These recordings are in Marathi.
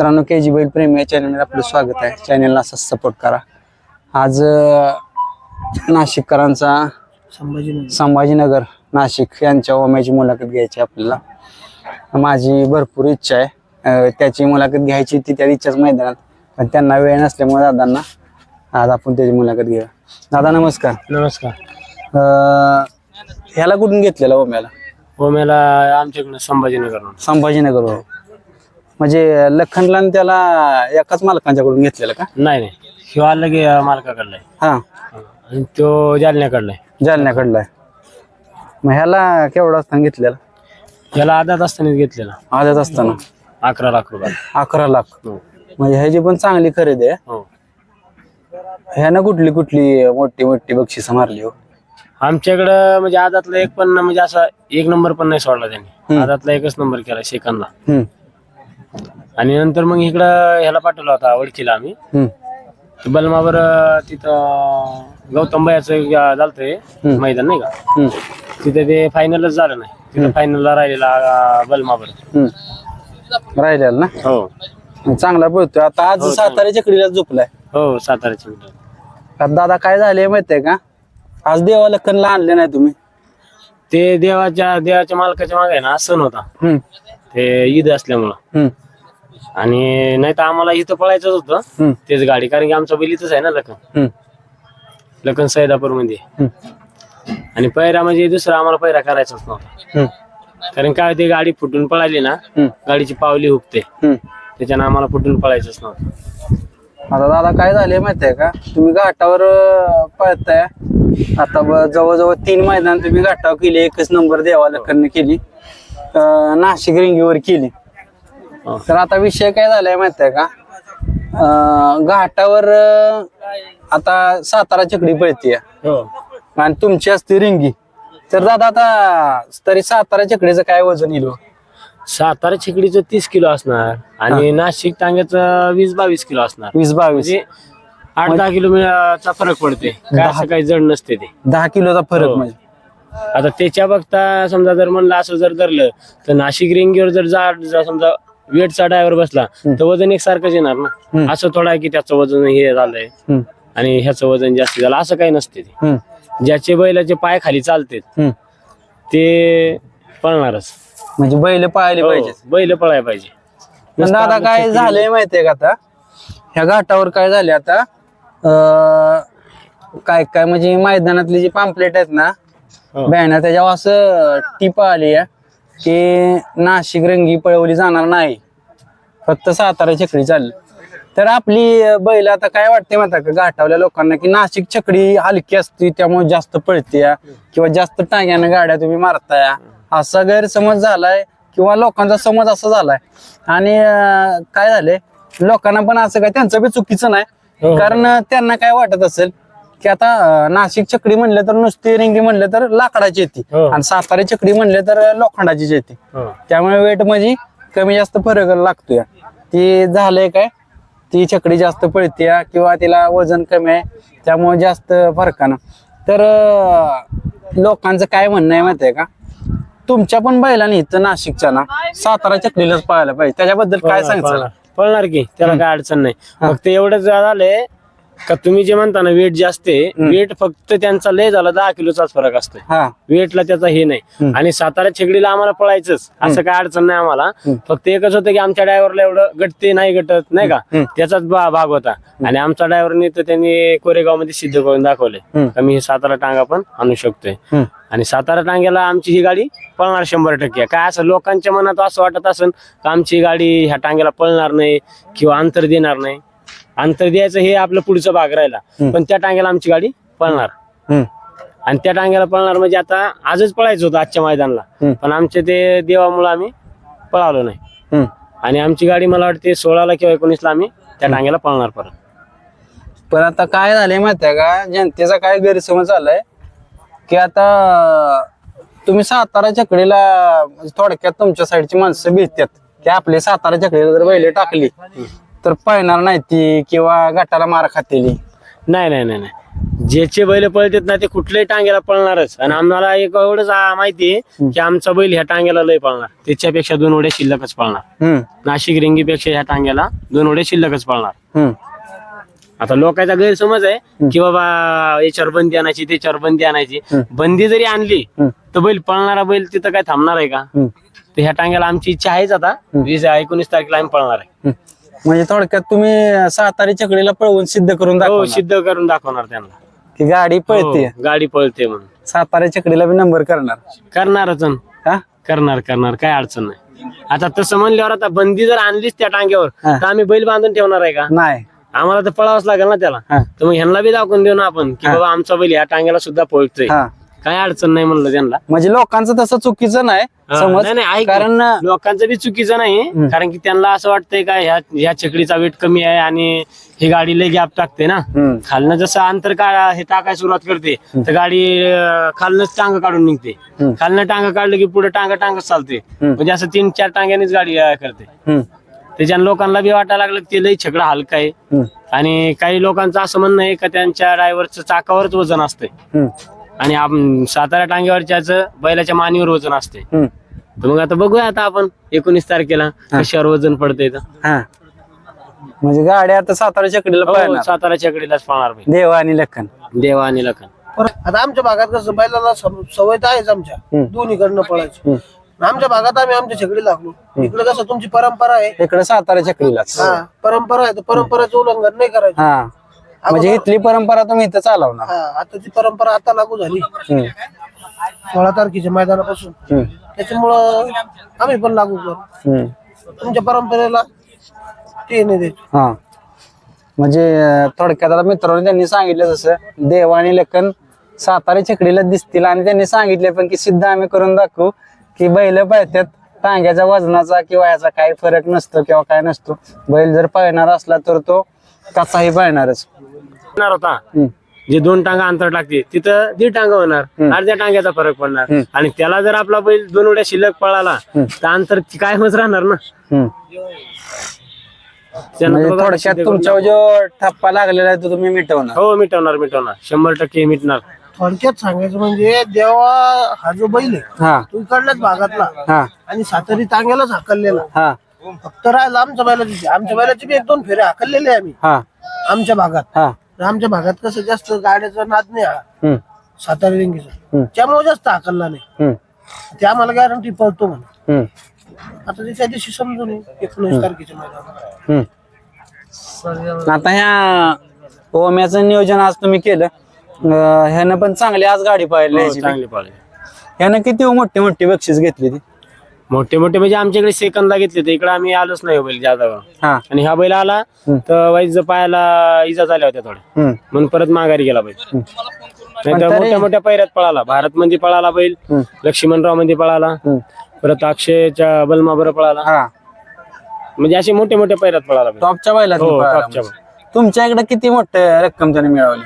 मित्रांनो के जी बैल प्रेमी या चॅनलमध्ये आपलं स्वागत आहे. चॅनलला असंच सपोर्ट करा. आज अं, नाशिककरांचा संभाजीनगर. संभाजीनगर नाशिक यांच्या ओम्याची मुलाखत घ्यायची आपल्याला. माझी भरपूर इच्छा आहे. अं, त्याची मुलाखत घ्यायची ती त्या इच्छाच मैदानात पण त्यांना वेळ नसल्यामुळे दादांना आज आपण त्याची मुलाखत घेऊया. दादा नमस्कार. नमस्कार. अं, ह्याला कुठून घेतलेला ओम्याला? ओम्याला आमच्याकडनं संभाजीनगर संभाजीनगर म्हणजे लखनला आणि त्याला एकाच मालकांच्याकडून घेतलेलं का? नाही नाही. आला की मालकाकडला आहे. हा. आणि तो जालन्याकडला आहे. जालन्याकडला आहे. मग ह्याला केवढा असताना घेतलेला? याला आदात असतानाच घेतलेला. आजच असताना अकरा लाख रुपये. अकरा लाख. हो. म्हणजे ह्याची पण चांगली खरेदी आहे. हो. ह्यानं कुठली कुठली मोठी मोठी बक्षिसं मारली हो? आमच्याकडं म्हणजे आदातला एक पण म्हणजे असा एक नंबर पण नाही सोडला त्यांनी. आदातला एकच नंबर केला सेकंदला. हम्म, आणि नंतर मग इकडं ह्याला पाठवला होता ओळखीला आम्ही. हम्म, बलमावर तिथं गौतम भयाचं झालतंय मैदान नाही का? हम्म, तिथे ते फायनलच झालं नाही. तिथं फायनलला राहिलेला अं, बलमावर. हम्म. राहिलेला ना? हो. चांगला पळतोय. आता आज सातारा चकडीला झोपलाय. हो साताऱ्याचे मित्र आता दादा काय झाले माहितीये का? आज देवा लखनला आणले नाही तुम्ही. ते देवाच्या देवाच्या मालकाच्या मागे ना सण होता. हम्म, ते ईद असल्यामुळं. हम्म, आणि नाही तर आम्हाला इथं पळायचंच होतं. हम्म, तेच गाडी कारण की आमचा बैल इथंच आहे ना लखन. हम्म, लखन सैदापूरमध्ये हम्म, आणि पैरा म्हणजे दुसरा आम्हाला पैरा करायचाच नव्हता. हम्म, कारण काय ते गाडी फुटून पळाली ना हम्म, गाडीची पावली हुकते हम्म. त्याच्यानं आम्हाला फुटून पळायचंच नव्हतं. आता दादा काय झाले माहितीये का? तुम्ही घाटावर अं, पळताय. आता ब- जवळजवळ तीन मैदान तुम्ही घाटावर केली एकच नंबर देवा लखनने केली. अं, नाशिक रिंगीवर केली. तर आता विषय काय झालाय माहितीये का? अं, घाटावर अं, आता सातारा चकडी पळतीय. हो. आणि तुमची असते रिंगी. तर दादा आता तरी सातारा चकडीचं काय वजन येईल हो? सातारा चिकडीचं तीस किलो असणार आणि नाशिक टांग्याचं वीस बावीस किलो असणार. वीस बावीस. म्हणजे आठ दहा किलोमीटरचा फरक पडते काय असं काही जड नसते ते. दहा किलोचा फरक हो. म्हणजे. आता त्याच्या बघता समजा जर म्हणलं असं जर धरलं तर नाशिक रिंगीवर जर जा समजा वेटचा ड्रायव्हर बसला तर वजन एक सारखंच येणार ना. असं थोडं आहे की त्याचं वजन हे झालंय. हम्म, आणि ह्याचं वजन जास्त झालं असं काही नसते ते. हम्म, ज्याचे बैलाचे पाय खाली चालतात हम्म. ते पळणारच. म्हणजे बैल पाळले पाहिजे हो, बैल पळायला पाहिजे. पण दादा काय झालंय माहितीये का आता? ह्या घाटावर काय झाले आता? अं, काय काय म्हणजे मैदानातली जी पाम्पलेट आहेत ना. बॅनर त्याच्यावर असं टिप आली आहे की नाशिक रंगी पळवली जाणार नाही फक्त सातारा चकडी चालली. तर आपली बैल आता काय वाटते माहिती का? घाटावल्या लोकांना की नाशिक चकडी हलकी असते त्यामुळे जास्त पळते किंवा जास्त टांग्यानं गाड्या तुम्ही मारताय असा गैरसमज झालाय किंवा लोकांचा समज असा झालाय. आणि काय झालंय? लोकांना पण असं काय त्यांचं बी चुकीचं हो, नाही हो. कारण अं, त्यांना काय वाटत असेल की आता अं, नाशिक चकडी म्हणलं तर नुसती रिंगी म्हणलं तर लाकडाची येते. हो. आणि सातारा चकडी म्हणले तर लोखंडाचीच येते. हो. त्यामुळे वेट म्हणजे कमी जास्त फरक लागतोय. ती झालंय काय? ती चकडी जास्त पळते किंवा तिला वजन कमी आहे त्यामुळे जास्त फरकानं तर अं, लोकांचं काय म्हणणं आहे माहितीये का? तुमच्या पण बैलांनी इथं नाशिकच्या ना सातारा चकडीलाच पळायला पाहिजे. त्याच्याबद्दल काय पळणार, पळणार. पळणार की त्याला काय अडचण नाही. फक्त एवढंच झालंय का तुम्ही जे म्हणता ना वेट जास्त आहे वेट फक्त त्यांचा लय झाला दहा किलोचाच फरक असतोय. हा. वेटला त्याचा हे नाही. आणि सातारा छेकडीला आम्हाला पळायचंच असं काय अडचण नाही आम्हाला. फक्त एकच होतं की आमच्या ड्रायव्हरला एवढं गटते नाही गटत नाही का. त्याचाच भाग होता. आणि आमच्या ड्रायव्हरने तर त्यांनी कोरेगावमध्ये सिद्ध करून दाखवले. मी हे सातारा टांगा पण आणू शकतोय. आणि सातारा टांग्याला आमची ही गाडी पळणार शंभर टक्के. काय असं लोकांच्या मनात असं वाटत असेल का आमची गाडी ह्या टांग्याला पळणार नाही किंवा अंतर देणार नाही? अंतर द्यायचं हे आपलं पुढचा भाग राहिला. पण त्या टांग्याला आमची गाडी पळणार. आणि त्या टांग्याला पळणार म्हणजे आता आजच पळायचं होतं आजच्या मैदानाला. पण आमचे ते देवामुळे आम्ही पळालो नाही. आणि आमची गाडी मला वाटते सोळाला किंवा एकोणीसला आम्ही त्या टांग्याला पळणार परत. पण आता काय झालंय माहितीये का? जनतेचा काय गैरसमज झालाय की आता तुम्ही सातारा चकडीला म्हणजे थोडक्यात तुमच्या साईडची माणसं भिजतात की आपले सातारा चकडीला जर बैल टाकली तर पळणार नाही ती किंवा गटाला मार खातेली. नाही नाही नाही नाही. ज्याचे बैल पळतात ना ते कुठल्याही टांग्याला पळणारच. आणि आम्हाला एक एवढंच आ- माहिती आहे की आमचा बैल ह्या टांग्याला लय पळणार. त्याच्यापेक्षा दोन उड्या शिल्लकच पळणार. हम्म. नाशिक रिंगीपेक्षा ह्या टांग्याला दोन उड्या शिल्लकच पळणार. हम्म. आता लोकांचा गैरसमज आहे की बाबा याच्यावर बंदी आणायची त्याच्यावर बंदी आणायची. बंदी जरी आणली हम्म. तर बैल पळणारा बैल तिथं काय थांबणार आहे का? हम्म. तर ह्या टांग्याला आमची इच्छा आहेच आता. वीस एकोणीस तारखेला आम्ही पळणार आहे. हम्म. म्हणजे थोडक्यात तुम्ही सातारी चकडीला पळवून सिद्ध करून हो दाखवा सिद्ध करून दाखवणार त्यांना. की गाडी पळते हो, गाडी पळते म्हणून. सातारा चकडीला बी नंबर करणार. करणारच अन. हा? करणार करणार काय अडचण नाही. आता तसं म्हणल्यावर आता बंदी जर आणलीच त्या टांग्यावर हा. तर आम्ही बैल बांधून ठेवणार आहे का? नाही. आम्हाला तर पळावंच लागेल ना त्याला. हा. तर मग ह्यांना बी दाखवून देऊ ना आपण की बाबा आमचा बैल ह्या टांग्याला सुद्धा पळतोय. हा. काय अडचण नाही म्हणलं त्यांना. म्हणजे लोकांचं तसं चुकीचं नाही हा, समज नाही, नाही, ऐक. कारण लोकांचं बी चुकीचं नाही कारण की त्यांना असं वाटतंय का ह्या ह्या चकडीचा वेट कमी आहे आणि ही गाडी लय गॅप टाकते ना. हम्म, खालनं जसं अंतर का हे टाकायला सुरुवात करते तर गाडी अं, खालनंच टांग काढून निघते. हम्म. खालनं टांग काढलं की पुढे टांग टांगच चालते. हम्म. म्हणजे असं तीन चार टांग्यानेच गाडी अं, करते. हम्म, त्याच्यानं लोकांना बी वाटायला लागलं की ते लई छकडा हलका आहे. हम्म, आणि काही लोकांचं असं म्हणणं आहे का त्यांच्या ड्रायव्हरचं चाकावरच वजन असते हम्म, आणि आम- सातारा टांग्यावरच्याच बैलाच्या मानीवर वजन असते हम्म. तर मग आता बघूया आता आपण एकोणीस तारखेला कशावर वजन पडतंय तर. हा. म्हणजे गाडी आता सातारा चकडीला हो, पळणार. सातारा चकडीलाच पळणार बैल. देवा आणि लखन. देवा आणि लखन. परत आता आमच्या भागात कसं बैलाला सव- सवय तर आहेच आमच्या. हम्म. दोन्हीकडनं पळायची. आमच्या भागात आम्ही आमच्या छकडी लागलो. इकडे कसं तुमची परंपरा आहे. इकडे सातारा चकडीलाच हा परंपरा आहे तर परंपराचं उल्लंघन नाही करायचं. हा. म्हणजे इथली परंपरा तुम्ही इथं चालवणार. हा आता ती परंपरा आता लागू झाली. हम्म, सोळा तारखेच्या मैदानापासून. हम्म, त्याच्यामुळं आम्ही पण लागू करू. हम्म. तुमच्या परंपरेला ते नाही द्यायचं हा. म्हणजे अं, थोडक्यात आता मित्रांनो त्यांनी सांगितलं जसं देव आणि लखन सातारा चकडीला दिसतील आणि त्यांनी सांगितले पण की सिद्ध आम्ही करून दाखवू की बैल पळतात टांग्याच्या वजनाचा किंवा याचा काही फरक नसतो किंवा काय नसतो. बैल जर पळणार असला तर तो कसाही पळणारच. होणार होता. हम्म, जे दोन टांगा अंतर टाकते तिथं दीड टांगा होणार अर्ध्या टांग्याचा फरक पडणार. आणि त्याला जर आपला बैल दोन उड्या शिल्लक पळाला तर अंतर काय होत राहणार ना. हम्म. त्यांना म्हणजे बघा थोडक्यात तुमच्यावर जो ठप्पा लागलेला आहे तो तुम्ही मिटवणार. हो मिटवणार मिटवणार. शंभर टक्के मिटणार. थोडक्यात सांगायचं म्हणजे देवा हा जो बैल आहे हा. तो इकडल्याच भागातला हा. आणि सातारी टांग्यालाच हाकललेला. हा. फक्त राहिला आमच्या बैलाची आमच्या बैलाची बी एक दोन फेरे हाकललेले आम्ही. हा. आमच्या भागात. हा. तर आमच्या भागात कसं जास्त गाड्याचा नाद नाही हा. हम्म, सातारा रिंगीचा. त्यामुळे जास्त हाकलला नाही. हम्म, ते आम्हाला गॅरंटी पळतो म्हणून. हम्म, आता ते त्या दिवशी समजून येईल, एकोणीस तारखेच्या मैदानात. हम्म. आता ह्या ओम्याचं नियोजन आज तुम्ही केलं. अं, ह्यानं पण चांगली आज गाडी पाहिली. हो, ह्याची. चांगली पाळली ह्यानं किती मोठी मोठी बक्षीस घेतली ती. मोठे मोठे म्हणजे आमच्याकडे सेकंदला घेतले तर इकडे आम्ही आलोच नाही हो बैल जादा. हा. आणि हा बैल आला तर वाईज पायाला इजा झाल्या होत्या थोड्या. हम्म, म्हणून परत माघारी गेला बैल. नाही तर मोठ्या मोठ्या पैऱ्यात पळाला. भारत मध्ये पळाला बैल. हम्म, लक्ष्मणरावमध्ये पळाला. हम्म. परत अक्षयच्या बलमा बरं पळाला. हा. म्हणजे असे मोठे मोठे पैऱ्यात पळाला बैल. टॉपच्या बैलात हो, पळाला टॉपच्या म्हणजे. तुमच्या इकडे किती मोठे रक्कम त्याने मिळवली?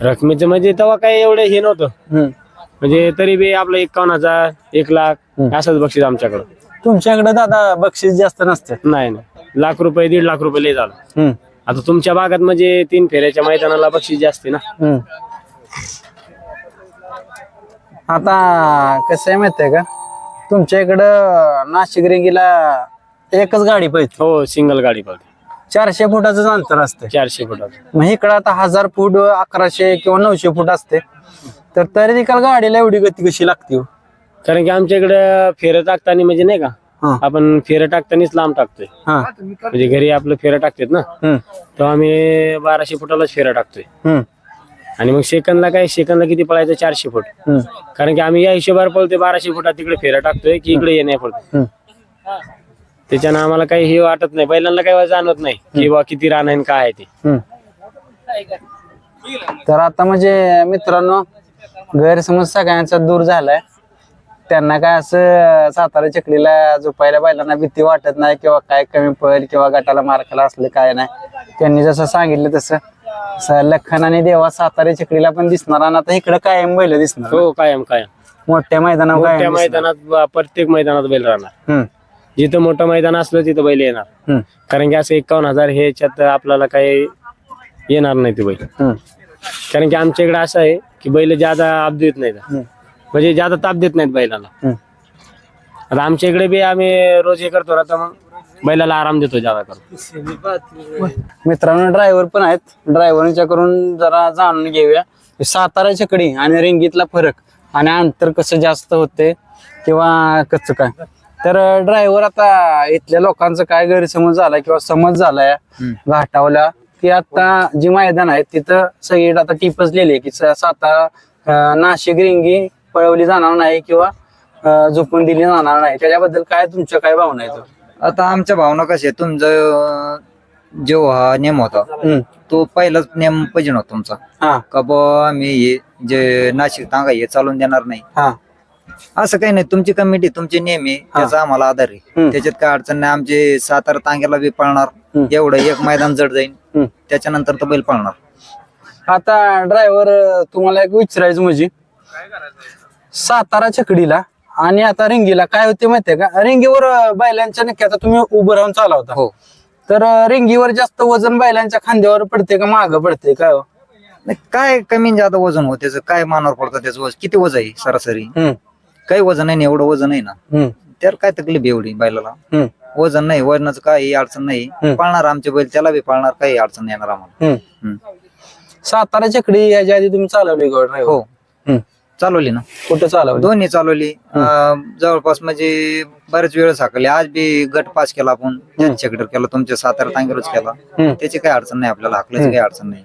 रकमेचं म्हणजे तेव्हा काही एवढं हे नव्हतं. हम्म. म्हणजे तरी बी आपलं एकावन्न हजार एक लाख असंच बक्षीस आमच्याकडं. तुमच्याकडे दादा बक्षीस जास्त नसते. नाही नाही. लाख रुपये दीड लाख रुपये लय झालं. हम्म, आता तुमच्या भागात म्हणजे तीन फेऱ्याच्या मैदानाला बक्षीस जास्त आहे ना? हम्म. आता कसं आहे माहितीये का? तुमच्या इकडं नाशिक रेंगीला एकच गाडी पाहिजे हो सिंगल गाडी पळते. चारशे फुटाचं अंतर असते. चारशे फुटाचं. मग इकडं आता हजार फूट अकराशे किंवा नऊशे फूट असते. तर तरी देखील गाडीला एवढी गती कशी लागते हो? कारण की आमच्या इकडे फेरं टाकताना म्हणजे नाही का आपण फेरं टाकतानीच लांब टाकतोय. हा. म्हणजे घरी आपलं फेरं टाकतात ना हम्म, तर आम्ही बाराशे फुटालाच फेरं टाकतोय. हम्म, आणि मग सेकंदला काय सेकंदला किती पळायचं? चारशे फूट. हम्म, कारण की आम्ही या हिशोबावर पळतोय बाराशे फुटात तिकडे फेरं टाकतोय की इकडे येण्या पडतोय हम्म. त्याच्यानं आम्हाला काही हे वाटत नाही. बैलांना काही जाणवत नाही की बा किती रान आहे आणि काय आहे ते. हम्म. तर आता म्हणजे मित्रांनो गैरसमज सगळ्यांचा दूर झालाय. त्यांना काय असं सातारा चकडीला झोपायला बैलांना भीती वाटत नाही किंवा काय कमी पडेल किंवा गटाला मारखाला असलं काय नाही. त्यांनी जसं सांगितलं तसं. लखन आणि देवा सातारा चकडीला पण दिसणार आणि आता इकडे कायम बैल दिसणार हो कायम कायम. मोठ्या मैदानावर मोठ्या कायम दिसणार. मैदानात प्रत्येक मैदानात बैल राहणार. हम्म, जिथं मोठं मैदान असलं तिथं बैल येणार. हम्म, कारण की असं एकावन्न हजार ह्याच्यात आपल्याला काही येणार नाही ते बैल. हम्म. कारण की आमच्या इकडे असं आहे की बैल ज्यादा आप देत नाहीत. म्हणजे ज्यादा ताप देत नाहीत बैलाला. आता आमच्या इकडे बी आम्ही रोज हे करतो आता मग बैलाला आराम देतो ज्यादा करून. मित्रांनो ड्रायव्हर पण आहेत. ड्रायव्हरच्या करून जरा जाणून घेऊया. की सातारा चकडी आणि रिंगीतला फरक आणि अंतर कसं जास्त होते किंवा कसं काय. तर ड्रायव्हर आता इथल्या लोकांचं काय गैरसमज झाला किंवा समज झालाय घाटावला. की आता जी मैदान आहेत तिथं सगळीकडे आता टिपच लिहिली की स- सातारा अं, नाशिक रिंगी पळवली जाणार नाही किंवा अं, झोपून दिली जाणार नाही. त्याच्याबद्दल काय तुमच्या काय भावना आहेत? आता आमच्या भावना कशा आहे तुमचं जो हा नेम होता हम्म. तो पहिलाच नेम पाहिजे होता तुमचा. हा. का बुवा आम्ही हे जे नाशिक तांगा हे चालून देणार नाही. हा. असं काही नाही. तुमची कमिटी तुमचे नेम आहे त्याचा आम्हाला आधार आहे. त्याच्यात काय अडचण नाही. आमचे सातारा तांग्याला बी पळणार. हम्म. एवढं एक मैदान जड जाईल. त्याच्यानंतर तर बैल पळणार. आता ड्रायव्हर तुम्हाला एक विचारायचं म्हणजे सातारा चकडीला आणि आता रिंगीला काय होते माहितीये का? रिंगीवर बैलांच्या नक्की आता तुम्ही उभं राहून चालवता. हो. तर रिंगीवर जास्त वजन बैलांच्या खांद्यावर पडते का मागं पडते काय हो? नाही, काय कमी आणि जादा वजन हो त्याचं काय मानावर पडतं त्याचं वजन? किती वजन आहे सरासरी? हम्म, काही वजन आहे ना एवढं वजन आहे ना. हम्म, त्यावर काय तकलीफ आहे एवढी बैलाला? हम्म, वजन नाही वजनाचं काही अडचण नाही. पाळणार आमचे बैल त्याला बी पाळणार काही अडचण नाही येणार आम्हाला. सातारा चकडी याच्या आधी तुम्ही चालवली ड्रायव्हर हो. चालवली ना. कुठं चालवली? दोन्ही चालवली. जवळपास म्हणजे बरेच वेळ साकले आज बी गट पास केला आपण. जनसेक्टर केला तुमच्या सातारा तांगेरच केला. त्याची काही अडचण नाही आपल्याला हाकल्याची काही अडचण नाही.